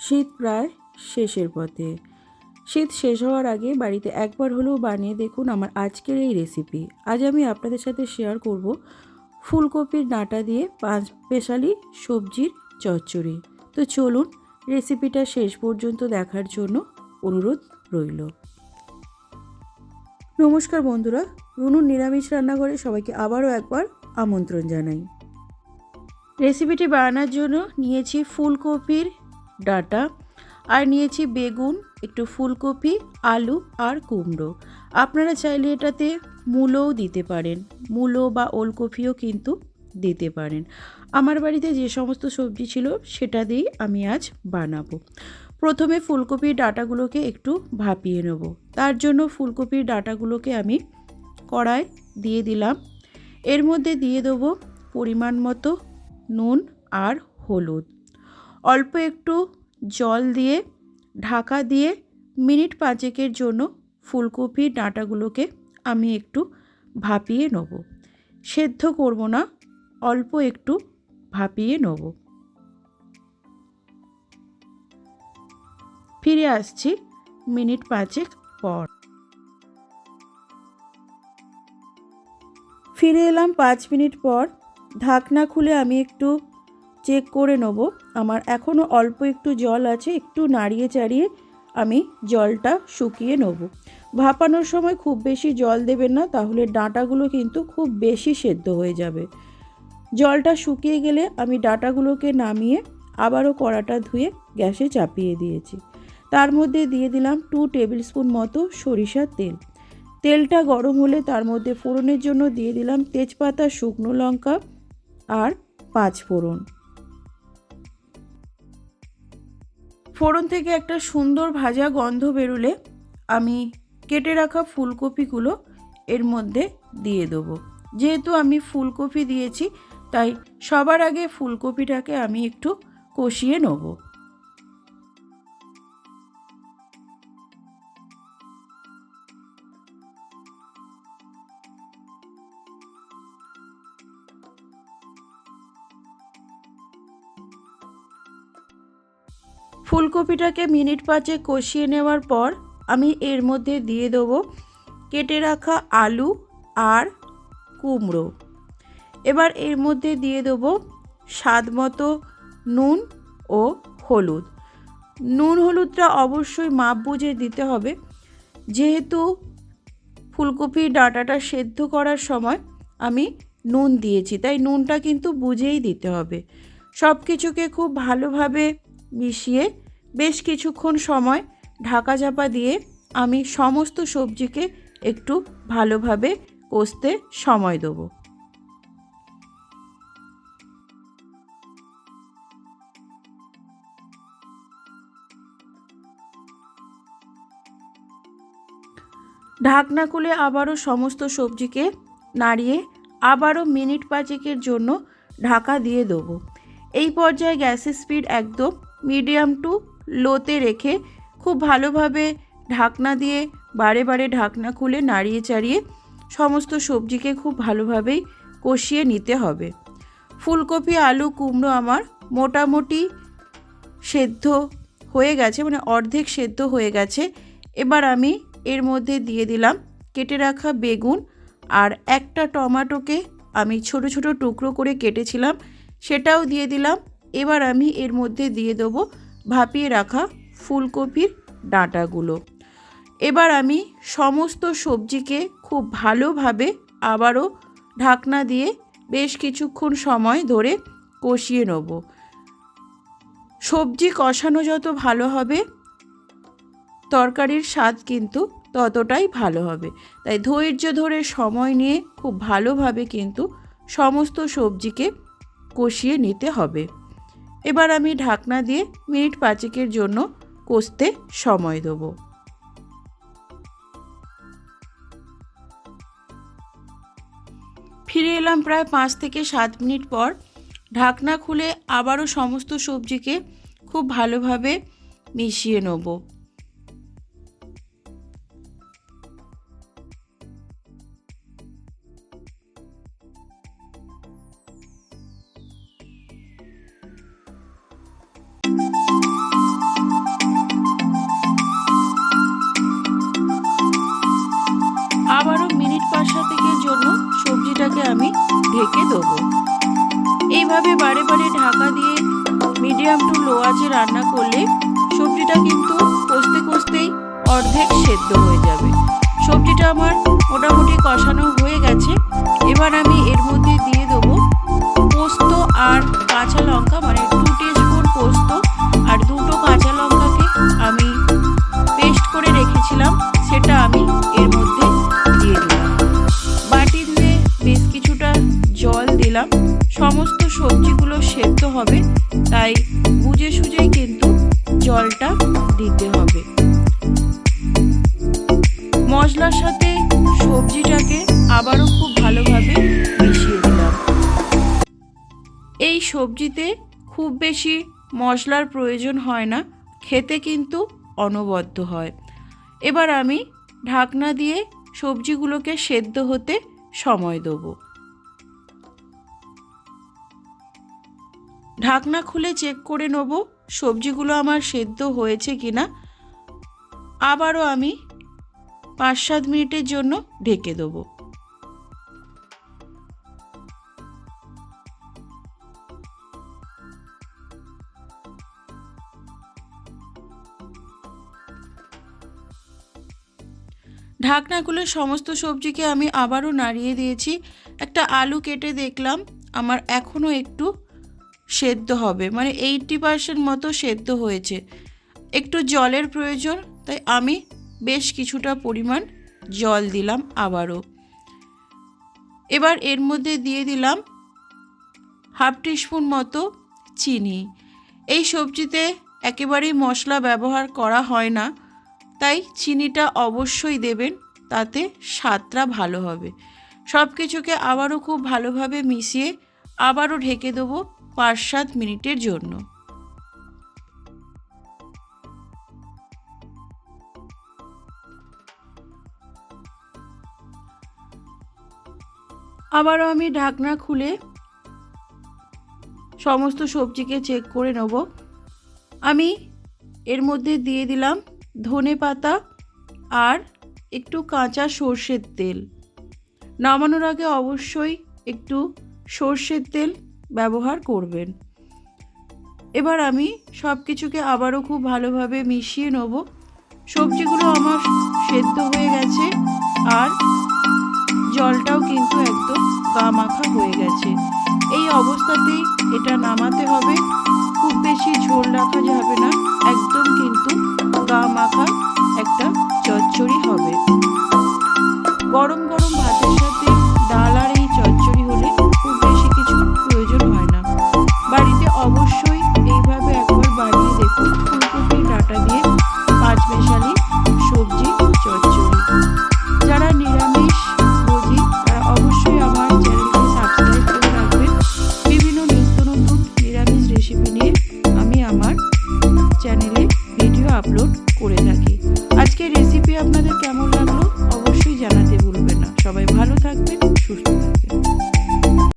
শীত প্রায় শেষের পথে। শীত শেষ হওয়ার আগে বাড়িতে একবার হলেও বানিয়ে দেখুন আমার আজকের এই রেসিপি আজ আমি আপনাদের সাথে শেয়ার করব ফুলকপির ডাঁটা দিয়ে পাঁচ স্পেশালি সবজির চচ্চড়ি। তো চলুন রেসিপিটা শেষ পর্যন্ত দেখার জন্য অনুরোধ রইল। নমস্কার বন্ধুরা, রুনুর নিরামিষ রান্নাঘরে সবাইকে আবারও একবার আমন্ত্রণ জানাই। রেসিপিটি বানানোর জন্য নিয়েছি ফুলকপির ডাঁটা। আর নিয়েছি বেগুন, একটু ফুলকপি, আলু আর কুমড়ো। আপনারা চাইলে এটাতে মূলোও দিতে পারেন। মূলো বা ওলকপিও কিন্তু দিতে পারেন। আমার বাড়িতে যে সমস্ত সবজি ছিল সেটা দিয়েই আমি আজ বানাবো। প্রথমে ফুলকপির ডাটাগুলোকে একটু ভাপিয়ে নেব। তার জন্য ফুলকপির ডাটাগুলোকে আমি কড়ায় দিয়ে দিলাম। এর মধ্যে দিয়ে দেবো পরিমাণ মতো নুন আর হলুদ। অল্প একটু জল দিয়ে, ঢাকা দিয়ে মিনিট পাঁচেকের জন্য ফুলকপির ডাঁটাগুলোকে আমি একটু ভাপিয়ে নেব। সেদ্ধ করব না, অল্প একটু ভাপিয়ে নেব। ফিরে আসছি মিনিট পাঁচেক পর। ফিরে এলাম পাঁচ মিনিট পর। ঢাকনা খুলে আমি একটু চেক করে নেব। আমার এখনও অল্প একটু জল আছে, একটু নাড়িয়ে চাড়িয়ে আমি জলটা শুকিয়ে নেব। ভাপানোর সময় খুব বেশি জল দেবেন না, তাহলে ডাঁটাগুলো কিন্তু খুব বেশি সেদ্ধ হয়ে যাবে। জলটা শুকিয়ে গেলে আমি ডাঁটাগুলোকে নামিয়ে আবারও কড়াটা ধুয়ে গ্যাসে চাপিয়ে দিয়েছি। তার মধ্যে দিয়ে দিলাম টু টেবিল স্পুন মতো সরিষার তেল। তেলটা গরম হলে তার মধ্যে ফোড়নের জন্য দিয়ে দিলাম তেজপাতা, শুকনো লঙ্কা আর পাঁচ ফোড়ন। ফোড়ন থেকে একটা সুন্দর ভাজা গন্ধ বেরোলে আমি কেটে রাখা ফুলকপিগুলো এর মধ্যে দিয়ে দেব। যেহেতু আমি ফুলকপি দিয়েছি, তাই সবার আগে ফুলকপিটাকে আমি একটু কষিয়ে নেব। ফুলকপিটাকে মিনিট পাঁচে কষিয়ে নেওয়ার পর আমি এর মধ্যে দিয়ে দেবো কেটে রাখা আলু আর কুমড়ো। এবার এর মধ্যে দিয়ে দেবো স্বাদ মতো নুন ও হলুদ। নুন হলুদটা অবশ্যই মাপ বুঝে দিতে হবে। যেহেতু ফুলকপির ডাঁটাটা সেদ্ধ করার সময় আমি নুন দিয়েছি, তাই নুনটা কিন্তু বুঝেই দিতে হবে। সব কিছুকে খুব ভালোভাবে মিশিয়ে বেশ কিছুক্ষণ সময় ঢাকা চাপা দিয়ে আমি সমস্ত সবজিকে একটু ভালোভাবে কষতে সময় দেবো। ঢাকনা খুলে আবারও সমস্ত সবজিকে নাড়িয়ে আবারও মিনিট পাঁচেকের জন্য ঢাকা দিয়ে দেবো। এই পর্যায়ে গ্যাসের স্পিড একদম মিডিয়াম টু লোতে রেখে খুব ভালোভাবে ঢাকনা দিয়ে বারে বারে ঢাকনা খুলে নাড়িয়ে চাড়িয়ে সমস্ত সবজিকে খুব ভালোভাবেই কষিয়ে নিতে হবে। ফুলকপি, আলু, কুমড়ো আমার মোটামুটি সেদ্ধ হয়ে গেছে মানে অর্ধেক সেদ্ধ হয়ে গেছে। এবার আমি এর মধ্যে দিয়ে দিলাম কেটে রাখা বেগুন আর একটা টমাটোকে আমি ছোট ছোট টুকরো করে কেটেছিলাম, সেটাও দিয়ে দিলাম এবার আমি এর মধ্যে দিয়ে দেবো ভাপিয়ে রাখা ফুলকপির ডাঁটাগুলো। এবার আমি সমস্ত সবজিকে খুব ভালোভাবে আবারও ঢাকনা দিয়ে বেশ কিছুক্ষণ সময় ধরে কষিয়ে নেব। সবজি কষানো যত ভালো হবে, তরকারির স্বাদ কিন্তু ততটাই ভালো হবে। তাই ধৈর্য ধরে সময় নিয়ে খুব ভালোভাবে কিন্তু সমস্ত সবজিকে কষিয়ে নিতে হবে। এবার আমি ঢাকনা দিয়ে মিনিট পাঁচেকের জন্য কষতে সময় দেবো। ফিরে এলাম প্রায় পাঁচ থেকে সাত মিনিট পর। ঢাকনা খুলে আবারও সমস্ত সবজিকে খুব ভালোভাবে মিশিয়ে নেব। ঢেকে দেবো। এইভাবে বারে বারে ঢাকা দিয়ে মিডিয়াম টু লো আঁচে রান্না করলে সবজিটা কিন্তু কষতে কষতেই অর্ধেক সেদ্ধ হয়ে যাবে। সবজিটা আমার মোটামুটি কষানো হয়ে গেছে। এবার আমি এর মধ্যে দিয়ে দেবো সবজিগুলো সেদ্ধ হবে, তাই বুঝে সুঝেই কিন্তু জলটা দিতে হবে। মশলার সাথে সবজিটাকে আবারও খুব ভালোভাবে মিশিয়ে দিলাম। এই সবজিতে খুব বেশি মশলার প্রয়োজন হয় না, খেতে কিন্তু অনবদ্য হয়। এবার আমি ঢাকনা দিয়ে সবজিগুলোকে সেদ্ধ হতে সময় দেবো। ঢাকনা খুলে চেক করে নেব, সবজিগুলো আমার সেদ্ধ হয়েছে কিনা আবারও আমি পাঁচ সাত মিনিটের জন্য ঢেকে দেবো। ঢাকনা খুলে সমস্ত সবজিকে আমি আবারও নাড়িয়ে দিয়েছি। একটা আলু কেটে দেখলাম, আমার এখনও একটু সেদ্ধ হবে। মানে এইটটি পার্সেন্ট মতো সেদ্ধ হয়েছে। একটু জলের প্রয়োজন, তাই আমি বেশ কিছুটা পরিমাণ জল দিলাম আবারও। এবার এর মধ্যে দিয়ে দিলাম হাফ টিস্পুন মতো চিনি। এই সবজিতে একেবারেই মশলা ব্যবহার করা হয় না, তাই চিনিটা অবশ্যই দেবেন, তাতে স্বাদটা ভালো হবে। সব কিছুকে আবারও খুব ভালোভাবে মিশিয়ে আবারও ঢেকে দেবো। পাঁচ সাত মিনিটের জন্য। আবারও আমি ঢাকনা খুলে সমস্ত সবজিকে চেক করে নেব। আমি এর মধ্যে দিয়ে দিলাম ধনে পাতা আর একটু কাঁচা সর্ষের তেল। নামানোর আগে অবশ্যই একটু সর্ষের তেল ব্যবহার করবেন। এবার আমি সব কিছুকে আবারও খুব ভালোভাবে মিশিয়ে নেব। সবজিগুলো আমার সেদ্ধ হয়ে গেছে আর জলটাও কিন্তু একদম গা মাখা হয়ে গেছে। এই অবস্থাতেই এটা নামাতে হবে। খুব বেশি ঝোল রাখা যাবে না। একদম কিন্তু গা মাখা একটা চচ্চড়ি হবে। গরম